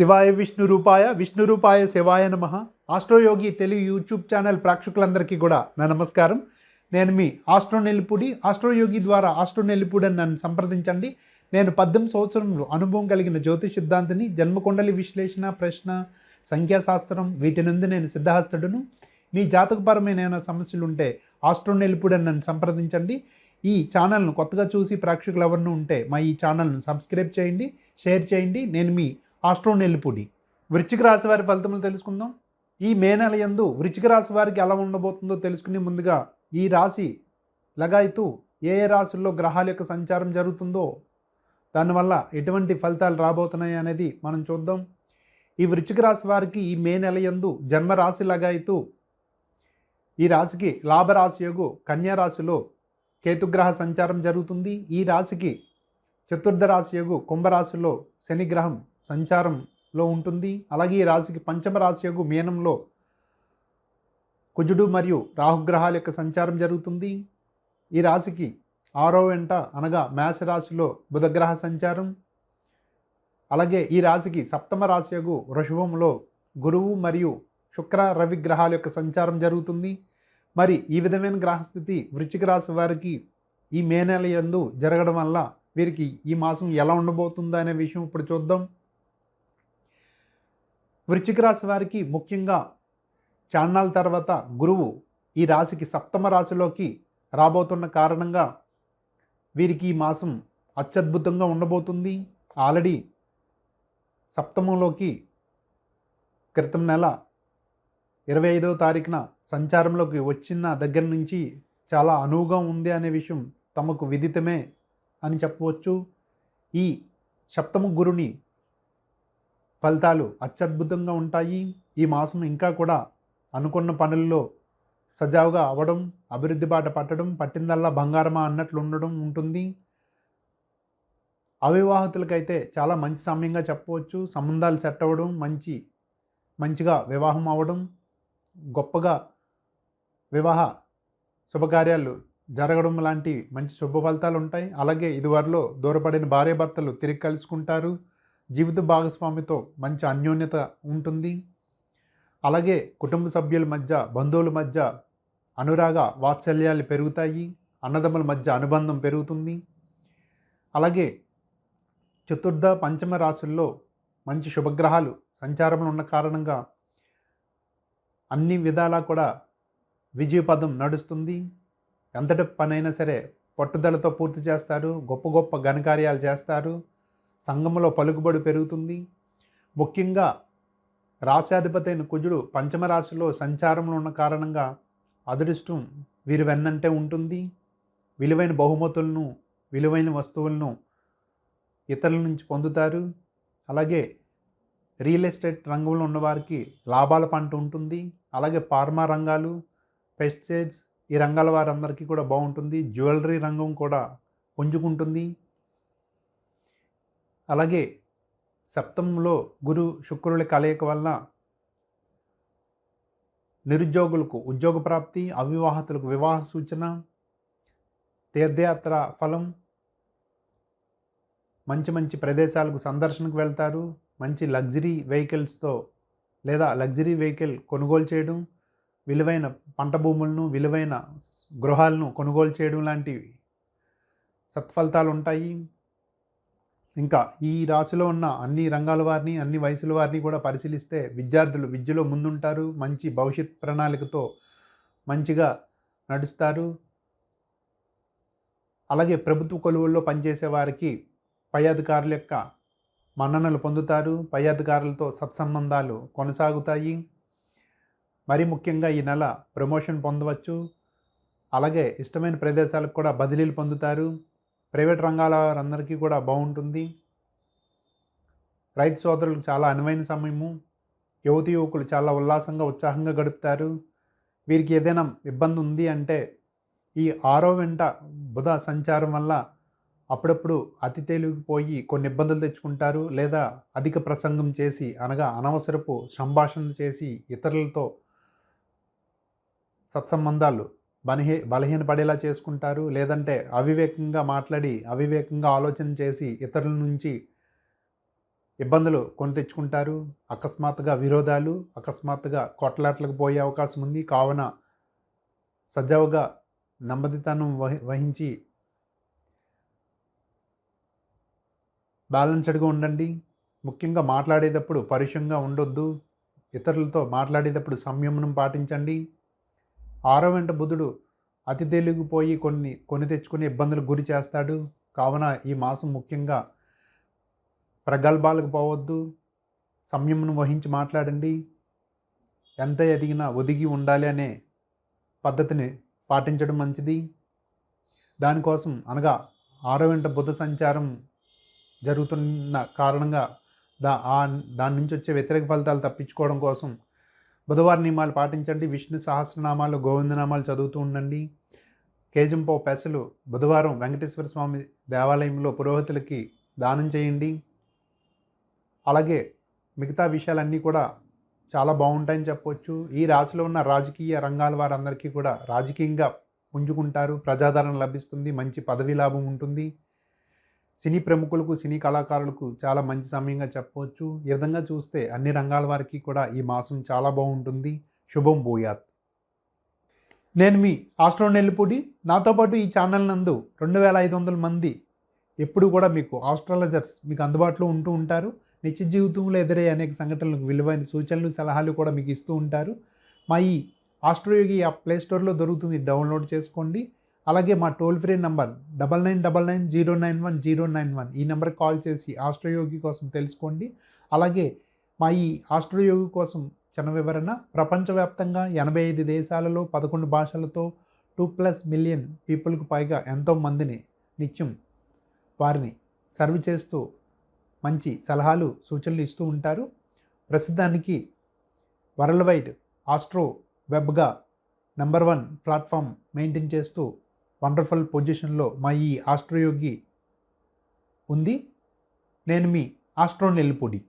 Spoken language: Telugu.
శివాయ విష్ణు రూపాయ విష్ణు రూపాయ శివాయ నమ. ఆస్ట్రోయోగి తెలుగు యూట్యూబ్ ఛానల్ ప్రేక్షకులందరికీ కూడా నా నమస్కారం. నేను మీ ఆస్ట్రో నెల్లిపూడి ఆస్ట్రోయోగి ద్వారా ఆస్ట్రో నెల్లిపూడి అని నన్ను సంప్రదించండి. నేను పద్దెనిమిది సంవత్సరంలో అనుభవం కలిగిన జ్యోతిష్ సిద్ధాంతిని జన్మకుండలి విశ్లేషణ ప్రశ్న సంఖ్యాశాస్త్రం వీటి నుండి నేను సిద్ధహస్తుడును. మీ జాతకపరమైన ఏమైనా సమస్యలు ఉంటే ఆస్ట్రో నెల్లిపూడి అని నన్ను సంప్రదించండి. ఈ ఛానల్ను కొత్తగా చూసి ప్రేక్షకులు ఎవరిని ఉంటే మా ఈ ఛానల్ను సబ్స్క్రైబ్ చేయండి షేర్ చేయండి. నేను మీ ఆస్ట్రో నెల్లిపూడి వృశ్చిక రాశి వారి ఫలితములు తెలుసుకుందాం. ఈ మే నెల యందు వృచ్చిక రాశి వారికి ఎలా ఉండబోతుందో తెలుసుకునే ముందుగా ఈ రాశి లగాయతూ ఏ ఏ రాశుల్లో గ్రహాల యొక్క సంచారం జరుగుతుందో దానివల్ల ఎటువంటి ఫలితాలు రాబోతున్నాయి అనేది మనం చూద్దాం. ఈ వృచ్చిక రాశి వారికి ఈ మే నెల యందు జన్మరాశి లగాయితూ లగాయతూ ఈ రాశికి లాభరాశి యోగు కన్యారాశిలో కేతుగ్రహ సంచారం జరుగుతుంది. ఈ రాశికి చతుర్థ రాశి యోగు కుంభరాశిలో శనిగ్రహం సంచారంలో ఉంటుంది. అలాగే ఈ రాశికి పంచమ రాశి యొక్క మీనంలో కుజుడు మరియు రాహుగ్రహాల యొక్క సంచారం జరుగుతుంది. ఈ రాశికి ఆరో వెంట అనగా మేష రాశిలో బుధగ్రహ సంచారం. అలాగే ఈ రాశికి సప్తమ రాశి యొక్క వృషభంలో గురువు మరియు శుక్ర రవి గ్రహాల యొక్క సంచారం జరుగుతుంది. మరి ఈ విధమైన గ్రహస్థితి వృశ్చిక రాశి వారికి ఈ మే నెల ఎందు జరగడం వల్ల వీరికి ఈ మాసం ఎలా ఉండబోతుందో అనే విషయం ఇప్పుడు చూద్దాం. వృశ్చిక రాశి వారికి ముఖ్యంగా చాన్నాల తర్వాత గురువు ఈ రాశికి సప్తమ రాశిలోకి రాబోతున్న కారణంగా వీరికి ఈ మాసం అత్యద్భుతంగా ఉండబోతుంది. ఆల్రెడీ సప్తమంలోకి క్రితం నెల ఇరవై ఐదవ తారీఖున సంచారంలోకి వచ్చిన దగ్గర నుంచి చాలా అనువుగా ఉంది అనే విషయం తమకు విదితమే అని చెప్పవచ్చు. ఈ సప్తమ గురుని ఫలితాలు అత్యద్భుతంగా ఉంటాయి. ఈ మాసం ఇంకా కూడా అనుకున్న పనుల్లో సజావుగా అవ్వడం అభివృద్ధి బాట పట్టడం పట్టిందల్లా బంగారమా అన్నట్లు ఉండడం ఉంటుంది. అవివాహితులకైతే చాలా మంచి సమయంగా చెప్పవచ్చు. సంబంధాలు సెట్ అవ్వడం మంచి మంచిగా వివాహం అవ్వడం గొప్పగా వివాహ శుభకార్యాలు జరగడం లాంటి మంచి శుభ ఫలితాలు ఉంటాయి. అలాగే ఇదివరలో దూరపడిన భార్యాభర్తలు తిరిగి కలుసుకుంటారు. జీవిత భాగస్వామితో మంచి అన్యోన్యత ఉంటుంది. అలాగే కుటుంబ సభ్యుల మధ్య బంధువుల మధ్య అనురాగ వాత్సల్యాలు పెరుగుతాయి. అన్నదమ్ముల మధ్య అనుబంధం పెరుగుతుంది. అలాగే చతుర్థ పంచమ రాశుల్లో మంచి శుభగ్రహాలు సంచారంలో ఉన్న కారణంగా అన్ని విధాలా కూడా విజయపదం నడుస్తుంది. ఎంతటి పనైనా సరే పట్టుదలతో పూర్తి చేస్తారు. గొప్ప గొప్ప ఘనకార్యాలు చేస్తారు. సంఘంలో పలుకుబడి పెరుగుతుంది. ముఖ్యంగా రాశాధిపతి అయిన కుజుడు పంచమ రాశిలో సంచారంలో ఉన్న కారణంగా అదృష్టం వీరి వెన్నంటే ఉంటుంది. విలువైన బహుమతులను విలువైన వస్తువులను ఇతరుల నుంచి పొందుతారు. అలాగే రియల్ ఎస్టేట్ రంగంలో ఉన్నవారికి లాభాల పంట ఉంటుంది. అలాగే ఫార్మా రంగాలు పెస్టిసైడ్స్ ఈ రంగాల వారందరికీ కూడా బాగుంటుంది. జ్యువెలరీ రంగం కూడా పుంజుకుంటుంది. అలాగే సప్తమంలో గురు శుక్రుల కలయిక వల్ల నిరుద్యోగులకు ఉద్యోగ ప్రాప్తి అవివాహితులకు వివాహ సూచన తీర్థయాత్ర ఫలం మంచి మంచి ప్రదేశాలకు సందర్శనకు వెళ్తారు మంచి లగ్జరీ వెహికల్స్తో లేదా లగ్జరీ వెహికల్ కొనుగోలు చేయడం విలువైన పంట భూములను విలువైన గృహాలను కొనుగోలు చేయడం లాంటివి సత్ఫలితాలు ఉంటాయి ఇంకా ఈ రాశిలో ఉన్న అన్ని రంగాల వారిని అన్ని వయసుల వారిని కూడా పరిశీలిస్తే విద్యార్థులు విద్యలో ముందుంటారు. మంచి భవిష్యత్ ప్రణాళికతో మంచిగా నడుస్తారు. అలాగే ప్రభుత్వ కొలువుల్లో పనిచేసే వారికి పై అధికారుల యొక్క మన్ననలు పొందుతారు. పై అధికారులతో సత్సంబంధాలు కొనసాగుతాయి. మరి ముఖ్యంగా ఈ నెల ప్రమోషన్ పొందవచ్చు. అలాగే ఇష్టమైన ప్రదేశాలకు కూడా బదిలీలు పొందుతారు. ప్రైవేట్ రంగాల వారందరికీ కూడా బాగుంటుంది. రైతు సోదరులకు చాలా అనువైన సమయము. యువతి యువకులు చాలా ఉల్లాసంగా ఉత్సాహంగా గడుపుతారు. వీరికి ఏదైనా ఇబ్బంది ఉంది అంటే ఈ ఆరో వెంట బుధ సంచారం వల్ల అప్పుడప్పుడు అతి తేలిగిపోయి కొన్ని ఇబ్బందులు తెచ్చుకుంటారు. లేదా అధిక ప్రసంగం చేసి అనగా అనవసరపు సంభాషణలు చేసి ఇతరులతో సత్సంబంధాలు బలహీ బలహీనపడేలా చేసుకుంటారు. లేదంటే అవివేకంగా మాట్లాడి అవివేకంగా ఆలోచన చేసి ఇతరుల నుంచి ఇబ్బందులు కొని తెచ్చుకుంటారు. అకస్మాత్తుగా విరోధాలు అకస్మాత్తుగా కొట్లాట్లకు పోయే అవకాశం ఉంది. కావున సజావుగా నెమ్మదితనం వహి వహించి బ్యాలెన్స్డ్గా ఉండండి. ముఖ్యంగా మాట్లాడేటప్పుడు పరుషంగా ఉండొద్దు. ఇతరులతో మాట్లాడేటప్పుడు సంయమనం పాటించండి. ఆరో వెంట బుధుడు అతి తెలిగిపోయి కొన్ని కొని తెచ్చుకుని ఇబ్బందులకు గురి చేస్తాడు. కావున ఈ మాసం ముఖ్యంగా ప్రగల్భాలకు పోవద్దు. సంయమను వహించి మాట్లాడండి. ఎంత ఎదిగినా ఒదిగి ఉండాలి అనే పద్ధతిని పాటించడం మంచిది. దానికోసం అనగా ఆరో వెంట బుధ సంచారం జరుగుతున్న కారణంగా దా దాని నుంచి వచ్చే వ్యతిరేక ఫలితాలు తప్పించుకోవడం కోసం బుధవారం నియమాలు పాటించండి. విష్ణు సహస్రనామాలు గోవిందనామాలు చదువుతూ ఉండండి. కేజంపో పెసలు బుధవారం వెంకటేశ్వర స్వామి దేవాలయంలో పురోహితులకి దానం చేయండి. అలాగే మిగతా విషయాలన్నీ కూడా చాలా బాగుంటాయని చెప్పవచ్చు ఈ రాశిలో ఉన్న రాజకీయ రంగాల వారందరికీ కూడా రాజకీయంగా పుంజుకుంటారు. ప్రజాదరణ లభిస్తుంది. మంచి పదవి లాభం ఉంటుంది. సినీ ప్రముఖులకు సినీ కళాకారులకు చాలా మంచి సమయంగా చెప్పవచ్చు. ఈ విధంగా చూస్తే అన్ని రంగాల వారికి కూడా ఈ మాసం చాలా బాగుంటుంది. శుభం భూయాత్. నేను మీ ఆస్ట్రో నెల్లిపూడి. నాతో పాటు ఈ ఛానల్ నందు రెండు వేల ఐదు వందల మంది ఎప్పుడు కూడా మీకు ఆస్ట్రాలజర్స్ మీకు అందుబాటులో ఉంటూ ఉంటారు. నిత్య జీవితంలో ఎదురయ్యే అనేక సంఘటనలకు విలువైన సూచనలు సలహాలు కూడా మీకు ఇస్తూ ఉంటారు. మా ఈ ఆస్ట్రోయోగి యాప్ ప్లే స్టోర్లో దొరుకుతుంది. డౌన్లోడ్ చేసుకోండి. అలాగే మా toll free number double nine double nine zero nine one zero nine one ఈ నెంబర్కి కాల్ చేసి ఆస్ట్రయోగి కోసం తెలుసుకోండి. అలాగే మా ఈ ఆస్ట్రయోగి కోసం చిన్న వివరణ ప్రపంచవ్యాప్తంగా ఎనభై ఐదు దేశాలలో పదకొండు భాషలతో టూ ప్లస్ మిలియన్ పీపుల్కి పైగా ఎంతో మందిని నిత్యం వారిని సర్వ్ చేస్తూ మంచి సలహాలు సూచనలు ఇస్తూ ఉంటారు. ప్రస్తుతానికి వరల్డ్ వైడ్ ఆస్ట్రో వెబ్గా నెంబర్ వన్ ప్లాట్ఫామ్ మెయింటైన్ చేస్తూ వండర్ఫుల్ పొజిషన్లో మా ఈ ఆస్ట్రోయోగి ఉంది. నేను మీ ఆస్ట్రో నెల్లిపొడి